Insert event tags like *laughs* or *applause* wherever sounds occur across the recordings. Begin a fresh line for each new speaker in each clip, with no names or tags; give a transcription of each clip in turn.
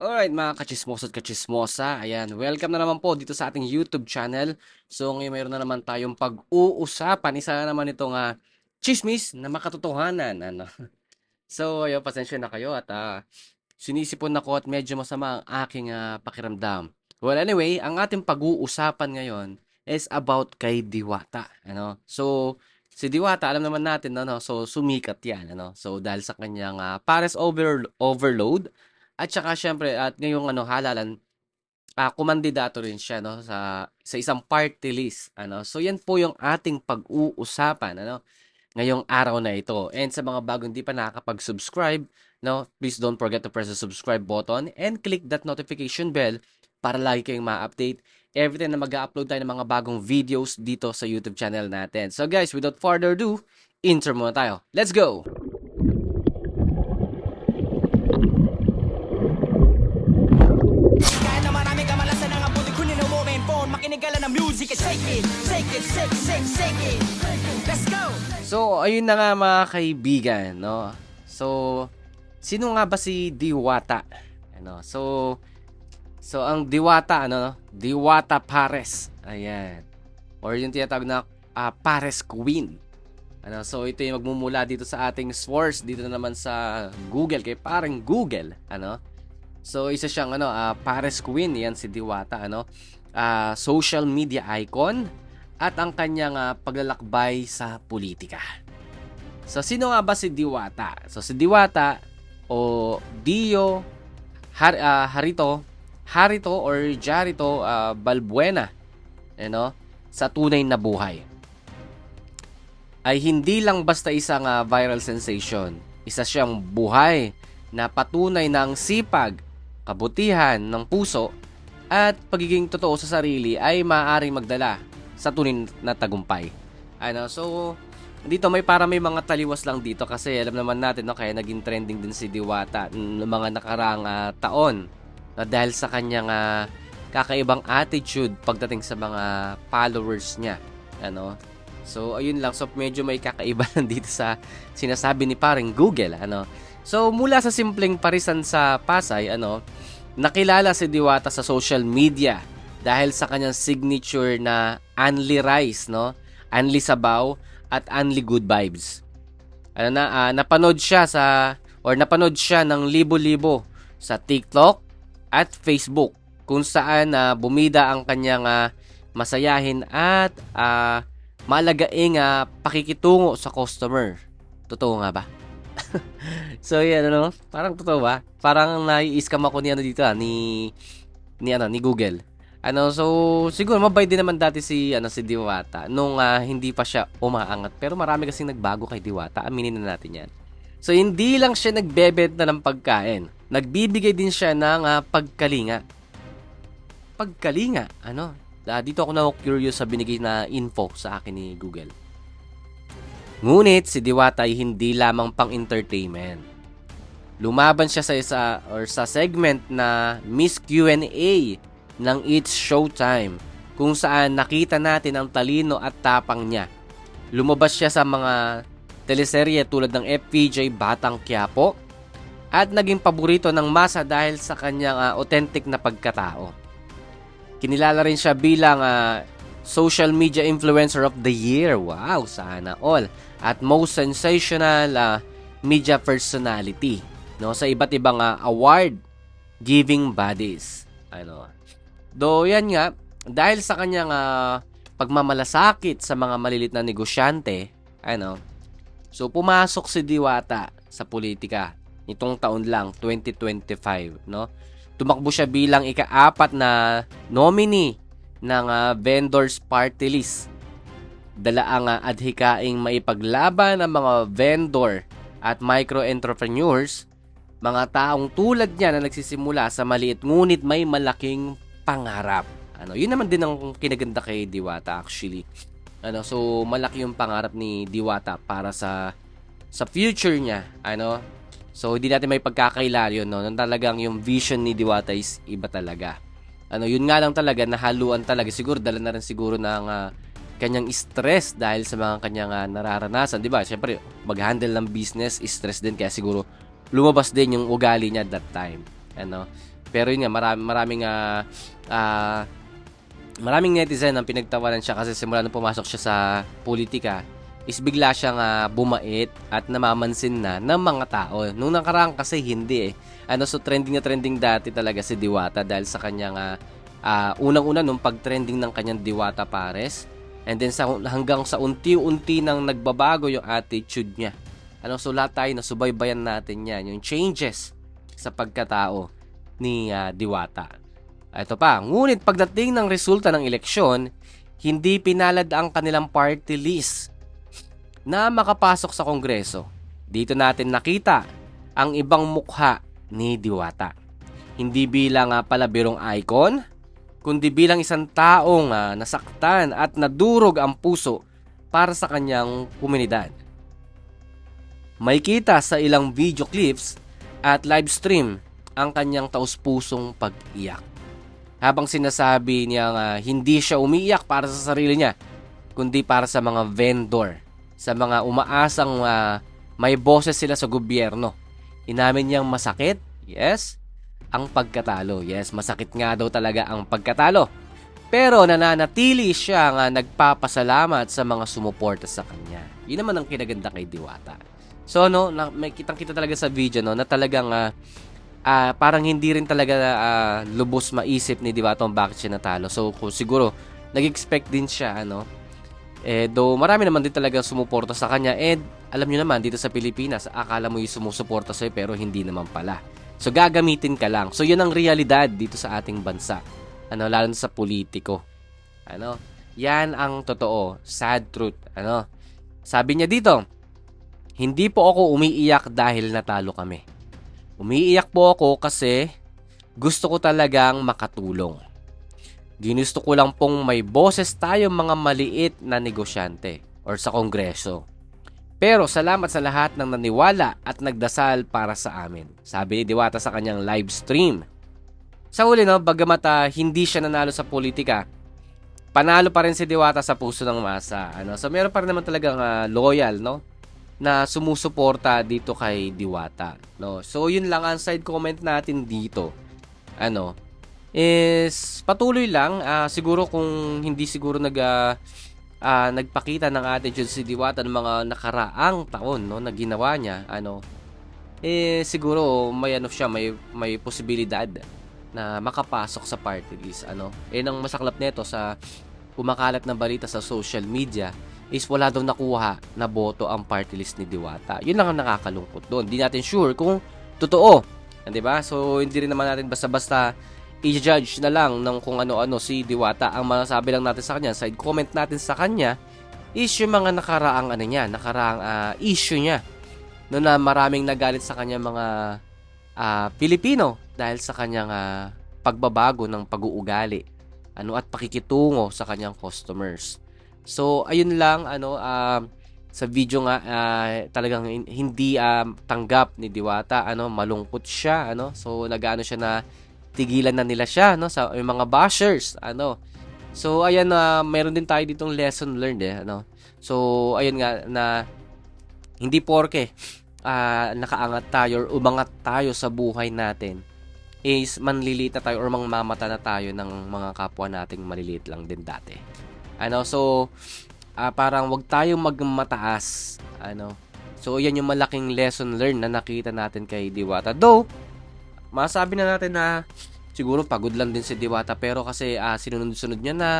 Alright mga kachismoso at kachismosa, ayan, welcome na naman po dito sa ating YouTube channel. So ngayon mayroon na naman tayong pag-uusapan, isa na naman itong uh, chismis na makatotohanan. Ano? *laughs* So ayun, pasensya na kayo at uh, sinisipon ako at medyo masama ang aking uh, pakiramdam. Well anyway, ang ating pag-uusapan ngayon is about kay Diwata. Ano? So si Diwata, alam naman natin, ano, so sumikat yan. Ano? So dahil sa kanyang uh, Pares over, Overload, at saka syempre at ngayong ano halalan uh, kumandidato rin siya no sa sa isang party list ano. So yan po yung ating pag-uusapan ano ngayong araw na ito. And sa mga bagong hindi pa nakakapag-subscribe, no, please don't forget to press the subscribe button and click that notification bell para lagi kayong ma-update every time na mag-upload tayo ng mga bagong videos dito sa YouTube channel natin. So guys, without further ado, intro muna tayo. Let's go!
Lang ng music and shake it Shake it, shake, shake, shake it Let's go!
So, ayun na nga mga kaibigan, no? So, sino nga ba si Diwata? Ano? So, so ang Diwata, ano? Diwata Pares. Ayan. Or yung tinatawag na uh, Pares Queen. Ano? So, ito yung magmumula dito sa ating source, dito na naman sa Google, kay parang Google, ano? So, isa siyang, ano, uh, Pares Queen, yan si Diwata, ano? Uh, social media icon, at ang kanyang uh, paglalakbay sa politika. So, sino nga ba si Diwata? So, si Diwata o Dio Har, uh, Harito, Harito or Jarito uh, Balbuena, you know, sa tunay na buhay. Ay hindi lang basta isang uh, viral sensation. Isa siyang buhay na patunay ng sipag, kabutihan ng puso at pagiging totoo sa sarili ay maaaring magdala sa tunay na tagumpay. Ano, so dito may para may mga taliwas lang dito kasi alam naman natin no kaya naging trending din si Diwata ng mga nakaraang uh, taon na dahil sa kanyang uh, kakaibang attitude pagdating sa mga followers niya. Ano? So ayun lang so medyo may kakaiba *laughs* dito sa sinasabi ni parang Google ano. So mula sa simpleng parisan sa Pasay ano, nakilala si Diwata sa social media dahil sa kanyang signature na Anli Rice, no? Anli Sabaw at Anli Good Vibes. Ano na, uh, napanood siya sa or napanood siya ng libo-libo sa TikTok at Facebook kung saan uh, bumida ang kanyang uh, masayahin at uh, malagaing uh, pakikitungo sa customer. Totoo nga ba? *laughs* so yan ano, parang totoo ba? Parang nai-scam ako ni ano dito ah, ni ni ano, ni Google. Ano, so siguro mabait din naman dati si ano si Diwata nung uh, hindi pa siya umaangat. Pero marami kasing nagbago kay Diwata. Aminin na natin 'yan. So hindi lang siya nagbebenta ng pagkain. Nagbibigay din siya ng uh, pagkalinga. Pagkalinga, ano? Uh, dito ako na curious sa binigay na info sa akin ni Google. Ngunit si Diwata ay hindi lamang pang entertainment. Lumaban siya sa isa or sa segment na Miss Q&A ng It's Showtime kung saan nakita natin ang talino at tapang niya. Lumabas siya sa mga teleserye tulad ng FPJ Batang Quiapo at naging paborito ng masa dahil sa kanyang uh, authentic na pagkatao. Kinilala rin siya bilang uh, Social Media Influencer of the Year. Wow, sana all. At most sensational uh, media personality no sa iba't ibang uh, award giving bodies. Ano, Do yan nga, dahil sa kanyang uh, pagmamalasakit sa mga malilit na negosyante, ano, so pumasok si Diwata sa politika nitong taon lang, 2025, no? Tumakbo siya bilang ikaapat na nominee ng uh, vendors party list. Dala ang uh, adhikaing maipaglaban ng mga vendor at micro-entrepreneurs, mga taong tulad niya na nagsisimula sa maliit ngunit may malaking pangarap. Ano, yun naman din ang kinaganda kay Diwata actually. Ano, so malaki yung pangarap ni Diwata para sa sa future niya, ano. So hindi natin may pagkakaila yun, no. Nung talagang yung vision ni Diwata is iba talaga. Ano, yun nga lang talaga nahaluan talaga siguro dala na rin siguro ng uh, kanyang stress dahil sa mga kanyang uh, nararanasan, 'di ba? Syempre, mag-handle ng business, stress din kaya siguro lumabas din yung ugali niya that time. Ano? Pero yun nga, marami, maraming ah, ah, maraming netizen ang pinagtawanan siya kasi simula nung pumasok siya sa politika is bigla siyang ah, bumait at namamansin na ng mga tao. Nung nakaraan kasi hindi eh. Ano so trending na trending dati talaga si Diwata dahil sa kanyang ah, ah, unang-una nung pag-trending ng kanyang Diwata Pares and then sa hanggang sa unti-unti nang nagbabago yung attitude niya. Ano so lahat tayo nasubaybayan natin yan, yung changes sa pagkatao ni ah, Diwata. Ito pa, ngunit pagdating ng resulta ng eleksyon, hindi pinalad ang kanilang party list na makapasok sa Kongreso. Dito natin nakita ang ibang mukha ni Diwata. Hindi bilang uh, palabirong icon, kundi bilang isang taong ah, nasaktan at nadurog ang puso para sa kanyang komunidad. May kita sa ilang video clips at live stream ang kanyang taus-pusong pag-iyak. Habang sinasabi niya nga hindi siya umiiyak para sa sarili niya, kundi para sa mga vendor, sa mga umaasang ah, may boses sila sa gobyerno. Inamin niyang masakit, yes, ang pagkatalo. Yes, masakit nga daw talaga ang pagkatalo. Pero nananatili siya nga nagpapasalamat sa mga sumuporta sa kanya. Yun naman ang kinaganda kay Diwata. So no, na, may kitang-kita talaga sa video no na talagang ah, ah, parang hindi rin talaga ah, lubos maisip ni Diwata kung bakit siya natalo. So kung siguro nag-expect din siya ano. Eh do marami naman din talaga sumuporta sa kanya and alam niyo naman dito sa Pilipinas akala mo yung sumusuporta sa'yo pero hindi naman pala. So gagamitin ka lang. So yun ang realidad dito sa ating bansa. Ano lalo na sa politiko. Ano? Yan ang totoo, sad truth. Ano? Sabi niya dito, hindi po ako umiiyak dahil natalo kami. Umiiyak po ako kasi gusto ko talagang makatulong. Ginusto ko lang pong may boses tayo mga maliit na negosyante or sa kongreso. Pero salamat sa lahat ng naniwala at nagdasal para sa amin. Sabi ni Diwata sa kanyang live stream. Sa huli no, bagamat ah, hindi siya nanalo sa politika, panalo pa rin si Diwata sa puso ng masa. Ano? So meron pa rin naman talagang ah, loyal no na sumusuporta dito kay Diwata, no. So yun lang ang side comment natin dito. Ano is patuloy lang. Ah, siguro kung hindi siguro nag ah, ah, nagpakita ng attitude si Diwata ng mga nakaraang taon no na ginawa niya ano eh siguro may ano siya may may posibilidad na makapasok sa party list ano. Eh nang masaklap nito sa kumakalat na balita sa social media is wala daw nakuha na boto ang party list ni Diwata. Yun lang ang nakakalungkot doon. Hindi natin sure kung totoo di ba? So hindi rin naman natin basta-basta i-judge na lang ng kung ano-ano si Diwata. Ang masasabi lang natin sa kanya, side comment natin sa kanya, is yung mga nakaraang ano niya, nakaraang ah, issue niya. No na maraming nagalit sa kanya mga ah, Pilipino dahil sa kanyang ah, pagbabago ng pag-uugali ano at pakikitungo sa kanyang customers. So ayun lang ano ah, sa video nga ah, talagang hin- hindi ah, tanggap ni Diwata ano malungkot siya ano so nagaano siya na tigilan na nila siya no sa yung mga bashers ano. So ayan na meron din tayo ditong lesson learned eh ano. So ayun nga na hindi porke ah, nakaangat tayo or umangat tayo sa buhay natin is manliliit na tayo or mangmamata na tayo ng mga kapwa nating maliliit lang din dati. Ano so ah, parang wag tayong magmataas ano. So yan yung malaking lesson learned na nakita natin kay Diwata. Though masabi na natin na siguro pagod lang din si Diwata pero kasi ah, sinunod-sunod niya na.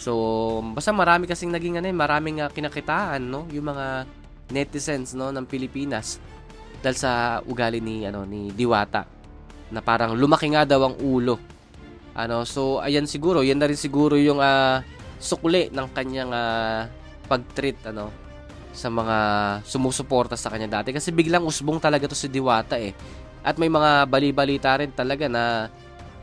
So, basta marami kasing naging ano, eh, maraming ah, kinakitaan, no? Yung mga netizens no ng Pilipinas dahil sa ugali ni ano ni Diwata na parang lumaki nga daw ang ulo. Ano, so ayan siguro, yan na rin siguro yung ah, sukli ng kanyang ah, pag-treat ano sa mga sumusuporta sa kanya dati kasi biglang usbong talaga to si Diwata eh. At may mga bali-balita rin talaga na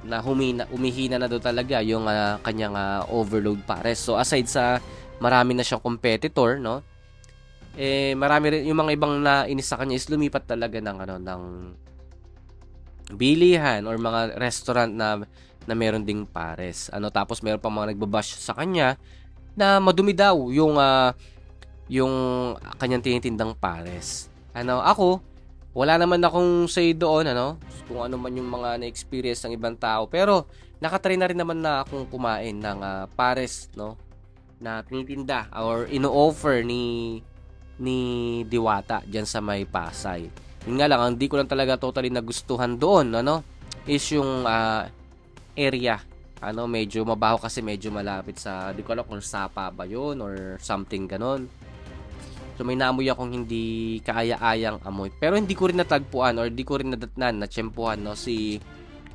na humina, umihina na daw talaga yung ah, kanyang ah, overload pares. So aside sa marami na siyang competitor, no? Eh marami rin yung mga ibang na inis sa kanya is lumipat talaga ng ano ng bilihan or mga restaurant na na meron ding pares. Ano tapos meron pa mga nagbabash sa kanya na madumi daw yung ah, yung kanyang tinitindang pares. Ano ako wala naman akong say doon, ano, kung ano man yung mga na-experience ng ibang tao. Pero, nakatry na rin naman na akong kumain ng ah, pares, no, na tinitinda or ino-offer ni ni Diwata diyan sa may Pasay. Yun nga lang, ang di ko lang talaga totally nagustuhan doon, ano, is yung ah, area. Ano, medyo mabaho kasi medyo malapit sa, di ko alam kung sapa ba yun or something ganon. So may naamoy akong hindi kaaya-ayang amoy. Pero hindi ko rin natagpuan or di ko rin nadatnan, natsyempuhan no, si,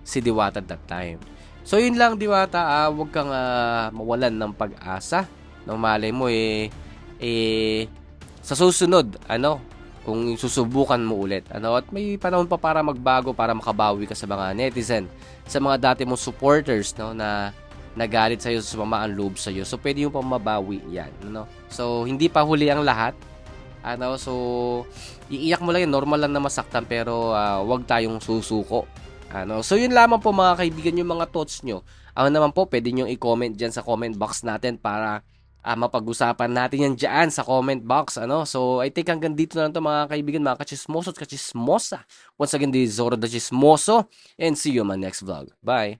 si Diwata that time. So yun lang Diwata, ah, wag kang ah, mawalan ng pag-asa. No, malay mo eh, eh, sa susunod, ano, kung susubukan mo ulit. Ano, at may panahon pa para magbago, para makabawi ka sa mga netizen, sa mga dati mong supporters, no, na nagalit sa'yo, sumama ang loob sa'yo. So, pwede mo pa mabawi yan. Ano? So, hindi pa huli ang lahat. Ano, so, iiyak mo lang yan. Normal lang na masaktan, pero ah, wag tayong susuko. Ano, so, yun lamang po mga kaibigan yung mga thoughts nyo. Ako naman po, pwede nyo i-comment dyan sa comment box natin para ah, mapag-usapan natin yan dyan sa comment box. Ano? So, I think hanggang dito na lang to mga kaibigan, mga kachismoso at kachismosa. Once again, this is Zoro the Chismoso and see you on my next vlog. Bye!